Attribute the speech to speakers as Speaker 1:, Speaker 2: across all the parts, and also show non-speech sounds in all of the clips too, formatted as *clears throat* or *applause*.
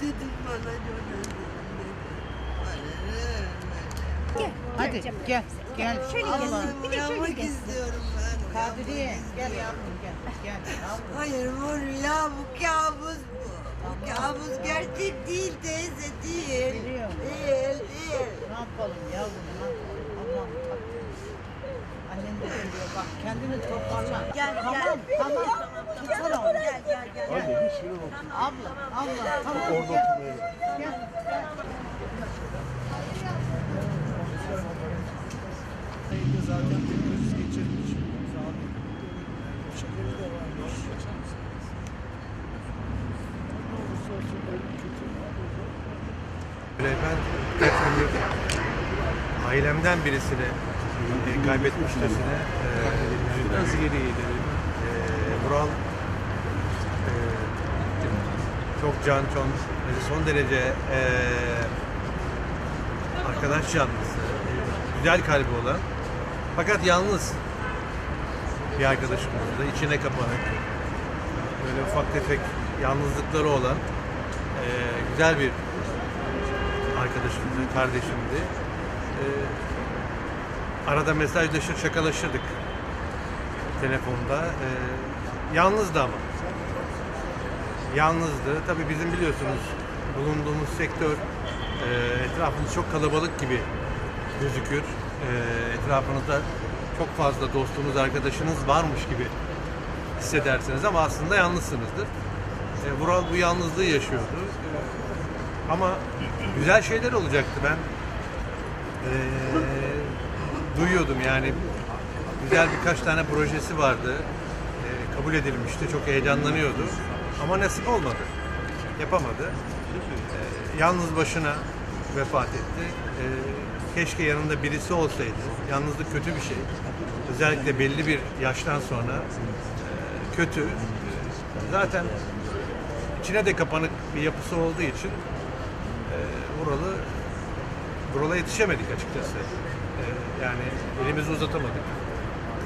Speaker 1: dedim bana çok özledim
Speaker 2: Gel.
Speaker 3: Hadi gel gel.
Speaker 2: Şöyle gelsin. Bir de şöyle
Speaker 1: uyanmak
Speaker 2: gelsin.
Speaker 1: istiyorum ben.
Speaker 3: Kadriye gel yavrum gel. Gel yavrum.
Speaker 1: Hayır bu rüya bu kabus bu. Bu kabus gerçek değil teyze değil.
Speaker 3: Biliyorum.
Speaker 1: Değil değil.
Speaker 3: Ne yapalım yavrum ne yapalım. Allah'ım bak. Annen de geliyor bak kendini toparla.
Speaker 2: Gel,
Speaker 3: tamam,
Speaker 2: gel.
Speaker 3: Tamam Abla abla.
Speaker 4: Ben yıldır ailemden birisini e, kaybetmişçesine e, nasıl geri e, Vural e, çok can çok son derece e, arkadaş canlısı, e, güzel kalbi olan fakat yalnız bir arkadaşımız da içine kapanık böyle ufak tefek yalnızlıkları olan e, güzel bir arkadaşımdı, kardeşimdi. Ee, arada mesajlaşır, şakalaşırdık telefonda. Ee, yalnızdı ama. Yalnızdı. Tabii bizim biliyorsunuz bulunduğumuz sektör e, etrafımız çok kalabalık gibi gözükür. E, etrafınızda çok fazla dostunuz, arkadaşınız varmış gibi hissedersiniz ama aslında yalnızsınızdır. E, Vural bu yalnızlığı yaşıyordu. Ama güzel şeyler olacaktı ben e, duyuyordum yani güzel birkaç tane projesi vardı kabul edilmişti. Çok heyecanlanıyordu. Ama nasip olmadı. Yapamadı. E, yalnız başına vefat etti. E, keşke yanında birisi olsaydı. Yalnızlık kötü bir şey. Özellikle belli bir yaştan sonra e, kötü. Zaten içine de kapanık bir yapısı olduğu için e, Vural'ı Vural'a yetişemedik açıkçası. E, yani elimizi uzatamadık.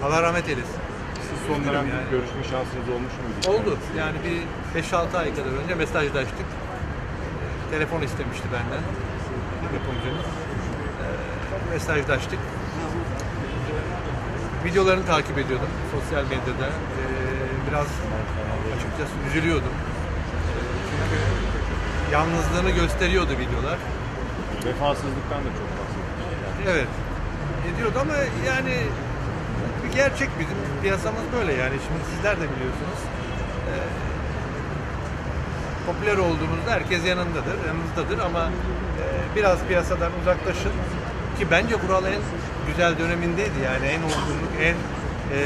Speaker 4: Allah rahmet eylesin.
Speaker 5: Son dönemde
Speaker 4: Yani.
Speaker 5: görüşme şansınız olmuş muydu?
Speaker 4: Oldu. Yani bir 5-6 ay kadar önce mesajlaştık. E, telefon istemişti benden yapımcımız. E, mesajlaştık. Videolarını takip ediyordum sosyal medyada. E, biraz açıkçası üzülüyordum. Çünkü yalnızlığını gösteriyordu videolar.
Speaker 5: Vefasızlıktan da çok bahsetmiş.
Speaker 4: Evet. Ediyordu ama yani bir gerçek bizim piyasamız böyle yani şimdi sizler de biliyorsunuz. Ee, popüler olduğunuzda herkes yanındadır, yanınızdadır ama e, biraz piyasadan uzaklaşın ki bence Vural en güzel dönemindeydi yani en olgunluk, en e,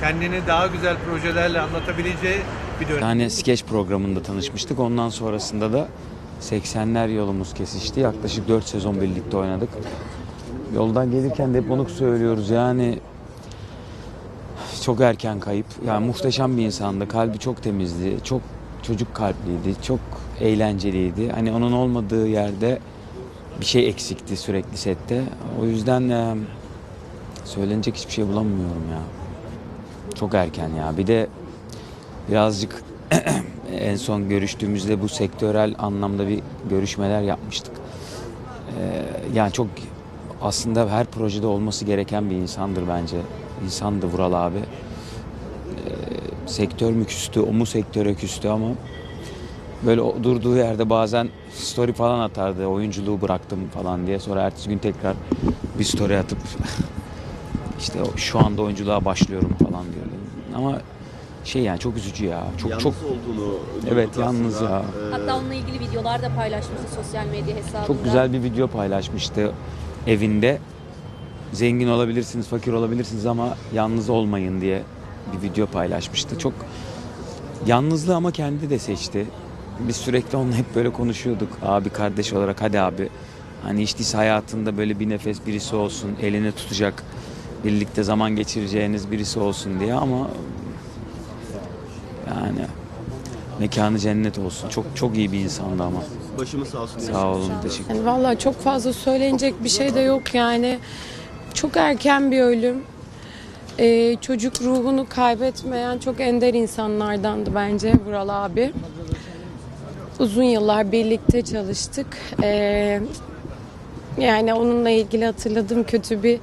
Speaker 4: kendini daha güzel projelerle anlatabileceği bir dönem.
Speaker 6: tane skeç programında tanışmıştık. Ondan sonrasında da 80'ler yolumuz kesişti. Yaklaşık 4 sezon birlikte oynadık. Yoldan gelirken de hep onu söylüyoruz. Yani çok erken kayıp. Yani muhteşem bir insandı. Kalbi çok temizdi. Çok çocuk kalpliydi. Çok eğlenceliydi. Hani onun olmadığı yerde bir şey eksikti sürekli sette. O yüzden e, söylenecek hiçbir şey bulamıyorum ya. Çok erken ya. Bir de birazcık *clears throat* en son görüştüğümüzde bu sektörel anlamda bir görüşmeler yapmıştık. Ee, yani çok aslında her projede olması gereken bir insandır bence. İnsandı Vural abi. Ee, sektör mü küstü, o mu sektöre küstü ama böyle durduğu yerde bazen story falan atardı. Oyunculuğu bıraktım falan diye. Sonra ertesi gün tekrar bir story atıp *laughs* işte şu anda oyunculuğa başlıyorum falan diyordu. Ama şey yani çok üzücü ya. Çok
Speaker 7: yalnız
Speaker 6: çok
Speaker 7: olduğunu
Speaker 6: Evet, yalnız
Speaker 7: aslında.
Speaker 6: ya.
Speaker 7: Ee,
Speaker 8: Hatta onunla ilgili videolar da paylaşmıştı sosyal medya hesabında.
Speaker 6: çok güzel bir video paylaşmıştı evinde. Zengin olabilirsiniz, fakir olabilirsiniz ama yalnız olmayın diye bir video paylaşmıştı. Çok yalnızlığı ama kendi de seçti. Biz sürekli onunla hep böyle konuşuyorduk. Abi kardeş olarak hadi abi. Hani hiç değilse hayatında böyle bir nefes birisi olsun, elini tutacak, birlikte zaman geçireceğiniz birisi olsun diye ama yani mekanı cennet olsun. Çok çok iyi bir insandı ama.
Speaker 7: Başımız sağ olsun.
Speaker 6: Sağ olun, teşekkür
Speaker 9: Yani vallahi çok fazla söylenecek bir şey de yok yani. Çok erken bir ölüm.
Speaker 2: Ee, çocuk ruhunu kaybetmeyen çok ender insanlardandı bence Vural abi. Uzun yıllar birlikte çalıştık. Ee, yani onunla ilgili hatırladığım kötü bir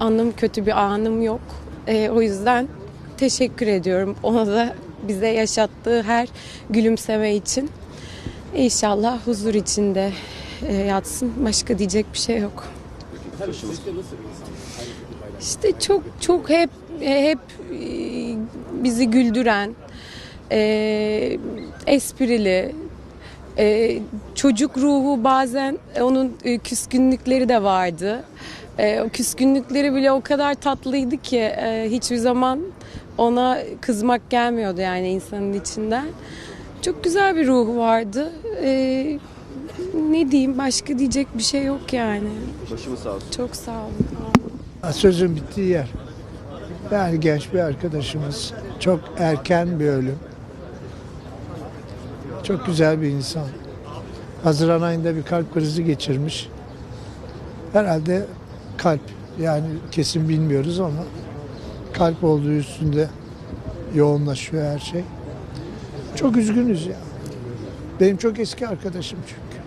Speaker 2: anım, kötü bir anım yok. Ee, o yüzden teşekkür ediyorum ona da bize yaşattığı her gülümseme için. İnşallah huzur içinde e, yatsın. Başka diyecek bir şey yok. İşte çok çok hep hep e, bizi güldüren, e, esprili, e, çocuk ruhu bazen onun e, küskünlükleri de vardı. E, o küskünlükleri bile o kadar tatlıydı ki e, hiçbir zaman ona kızmak gelmiyordu yani insanın içinden. Çok güzel bir ruhu vardı. E, ne diyeyim başka diyecek bir şey yok yani.
Speaker 7: Başımız sağ olsun.
Speaker 2: Çok sağ olun.
Speaker 10: Sözün bittiği yer. Yani genç bir arkadaşımız. Çok erken bir ölüm. Çok güzel bir insan. Haziran ayında bir kalp krizi geçirmiş. Herhalde kalp. Yani kesin bilmiyoruz ama kalp olduğu üstünde yoğunlaşıyor her şey. Çok üzgünüz ya. Benim çok eski arkadaşım çünkü.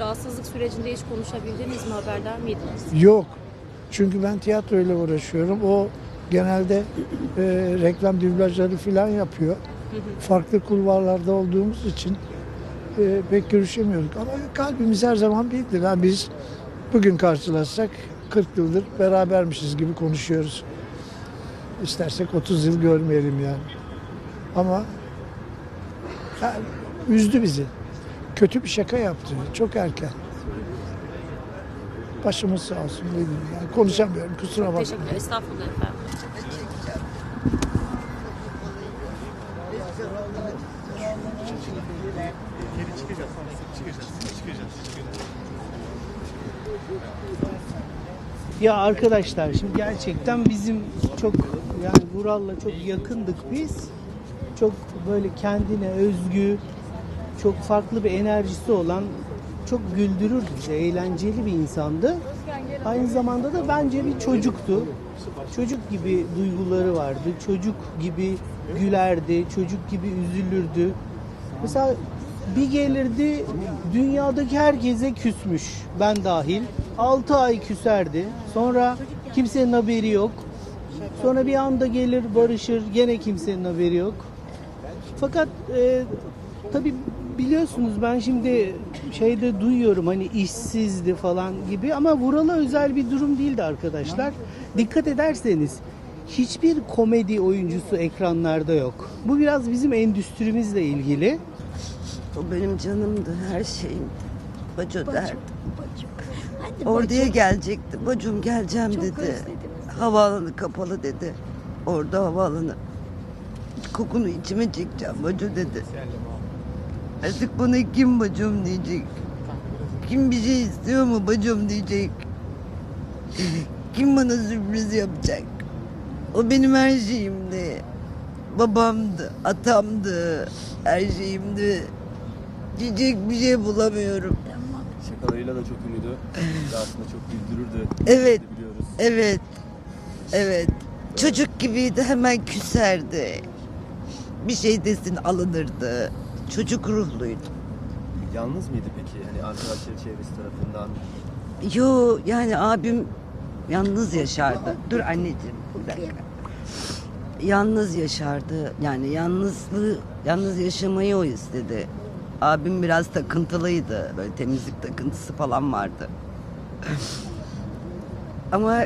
Speaker 8: Rahatsızlık sürecinde hiç konuşabildiniz mi? Haberdar mıydınız?
Speaker 10: Yok. Çünkü ben tiyatroyla uğraşıyorum. O genelde e, reklam dublajları falan yapıyor. Farklı kulvarlarda olduğumuz için e, pek görüşemiyorduk. Ama kalbimiz her zaman birdir. Ha, biz bugün karşılaşsak 40 yıldır berabermişiz gibi konuşuyoruz. İstersek 30 yıl görmeyelim yani. Ama ya, üzdü bizi. Kötü bir şaka yaptı. Çok erken. Başımız sağ olsun. Ne diyeyim yani. Konuşamıyorum kusura bakma.
Speaker 8: Teşekkürler. Estağfurullah efendim.
Speaker 9: Ya arkadaşlar şimdi gerçekten bizim çok yani Vural'la çok yakındık biz. Çok böyle kendine özgü, çok farklı bir enerjisi olan, çok güldürürdü bizi, eğlenceli bir insandı. Aynı zamanda da bence bir çocuktu. Çocuk gibi duyguları vardı, çocuk gibi gülerdi, çocuk gibi üzülürdü. Mesela bir gelirdi dünyadaki herkese küsmüş ben dahil. 6 ay küserdi. Sonra kimsenin haberi yok. Sonra bir anda gelir barışır gene kimsenin haberi yok. Fakat e, tabii biliyorsunuz ben şimdi şeyde duyuyorum hani işsizdi falan gibi ama Vural'a özel bir durum değildi arkadaşlar. Dikkat ederseniz hiçbir komedi oyuncusu ekranlarda yok. Bu biraz bizim endüstrimizle ilgili.
Speaker 1: O benim canımdı, her şeyimdi. Baco derdi. Orduya gelecekti. Bacım geleceğim dedi. Havaalanı kapalı dedi. Orada havaalanı. Kokunu içime çekeceğim Baco dedi. Artık bana kim bacım diyecek. Kim bir şey istiyor mu bacım diyecek. Kim bana sürpriz yapacak. O benim her şeyimdi. Babamdı, atamdı, her şeyimdi. Diyecek bir şey bulamıyorum.
Speaker 7: Şakalarıyla da çok ünlüydü. Aslında çok güldürürdü.
Speaker 1: Evet.
Speaker 7: Biliyoruz.
Speaker 1: Evet. Evet. Çocuk gibiydi hemen küserdi. Bir şey desin alınırdı. Çocuk ruhluydu.
Speaker 7: Yalnız mıydı peki? Hani arkadaşları çevresi tarafından.
Speaker 1: Yo yani abim yalnız yaşardı. Dur anneciğim bir dakika. Yalnız yaşardı. Yani yalnızlığı, yalnız yaşamayı o istedi. Abim biraz takıntılıydı. Böyle temizlik takıntısı falan vardı. *laughs* Ama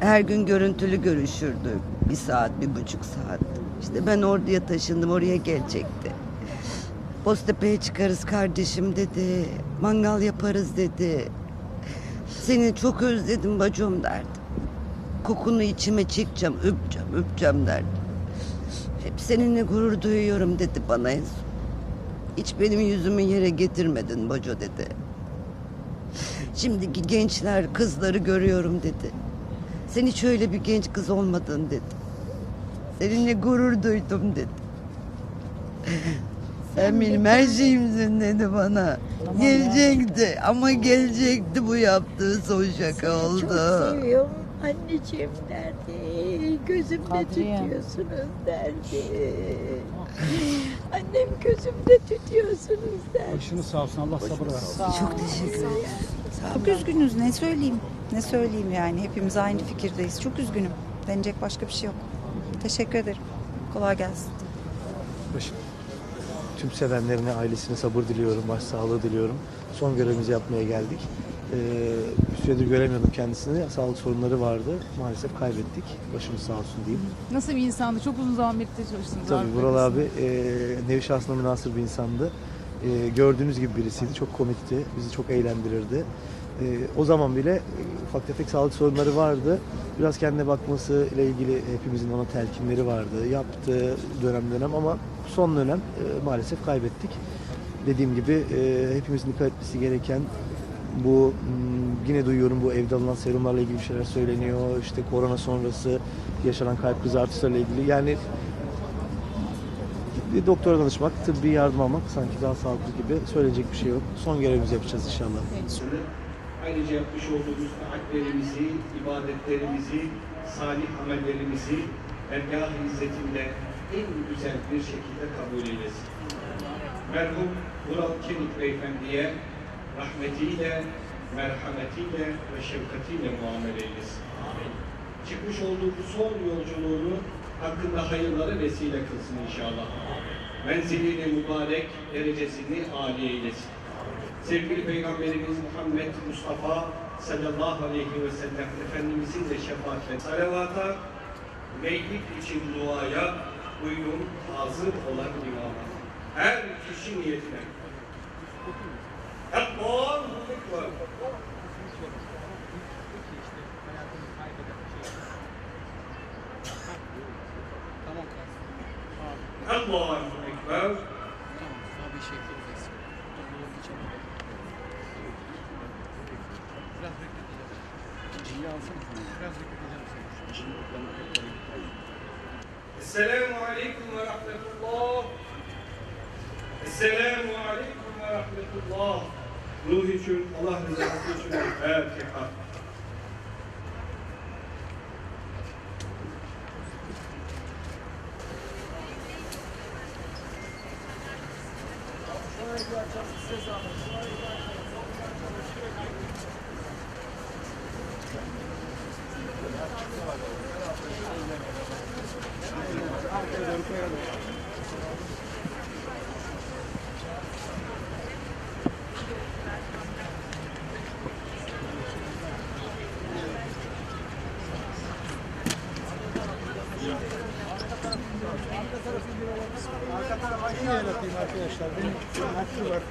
Speaker 1: her gün görüntülü görüşürdük. Bir saat, bir buçuk saat. İşte ben oraya taşındım, oraya gelecekti. Boztepe'ye çıkarız kardeşim dedi. Mangal yaparız dedi. Seni çok özledim bacım derdi. Kokunu içime çekeceğim, öpeceğim, öpeceğim derdi. Hep seninle gurur duyuyorum dedi bana en son. Hiç benim yüzümü yere getirmedin Boco dedi. Şimdiki gençler kızları görüyorum dedi. Sen hiç öyle bir genç kız olmadın dedi. Seninle gurur duydum dedi. Sen benim her şeyimsin dedi bana. Gelecekti ama gelecekti bu yaptığı son şaka oldu.
Speaker 11: Anneciğim derdi. Gözümde
Speaker 3: Kadriye.
Speaker 11: tutuyorsunuz derdi. Annem gözümde tutuyorsunuz derdi.
Speaker 5: Başını sağ olsun Allah sabır versin.
Speaker 1: Çok teşekkür ederim.
Speaker 12: Çok üzgünüz ne söyleyeyim? Ne söyleyeyim yani hepimiz aynı fikirdeyiz. Çok üzgünüm. Denecek başka bir şey yok. Teşekkür ederim. Kolay gelsin.
Speaker 7: Tüm sevenlerine, ailesine sabır diliyorum, başsağlığı diliyorum. Son görevimizi yapmaya geldik. Ee, bir süredir göremiyordum kendisini. Sağlık sorunları vardı. Maalesef kaybettik. Başımız sağ olsun diyeyim.
Speaker 3: Nasıl bir insandı? Çok uzun zaman birlikte çalıştınız.
Speaker 7: Tabii Vural abi e, nevi şahsına münasır bir insandı. E, gördüğünüz gibi birisiydi. Çok komikti. Bizi çok eğlendirirdi. E, o zaman bile e, ufak tefek sağlık sorunları vardı. Biraz kendine bakması ile ilgili hepimizin ona telkinleri vardı. Yaptığı dönem dönem ama son dönem e, maalesef kaybettik. Dediğim gibi e, hepimizin dikkat etmesi gereken bu hmm, yine duyuyorum bu evde alınan serumlarla ilgili bir şeyler söyleniyor. İşte korona sonrası yaşanan kalp krizi artışlarıyla ilgili. Yani bir doktora danışmak, tıbbi yardım almak sanki daha sağlıklı gibi söyleyecek bir şey yok. Son görevimizi yapacağız inşallah.
Speaker 13: Ayrıca yapmış olduğumuz taatlerimizi, ibadetlerimizi, salih amellerimizi izzetinde en güzel bir şekilde kabul eylesin. Merhum Vural Kenik Beyefendi'ye rahmetiyle, merhametiyle ve şefkatiyle muamele eylesin. Çıkmış olduğu bu son yolculuğunu hakkında hayırlara vesile kılsın inşallah. Menzilini mübarek, derecesini âli eylesin sevgili Peygamberimiz Muhammed Mustafa sallallahu aleyhi ve sellem Efendimizin de şefaatle salavata, meylik için duaya buyurun hazır olan imama. Her kişi niyetine. Ekber. Allahu Ekber. Ve Rahmetullah. Esselamu ve Rahmetullah. Ruh için, Allah rızası için bir Fatiha.
Speaker 10: Yaratayım arkadaşlar.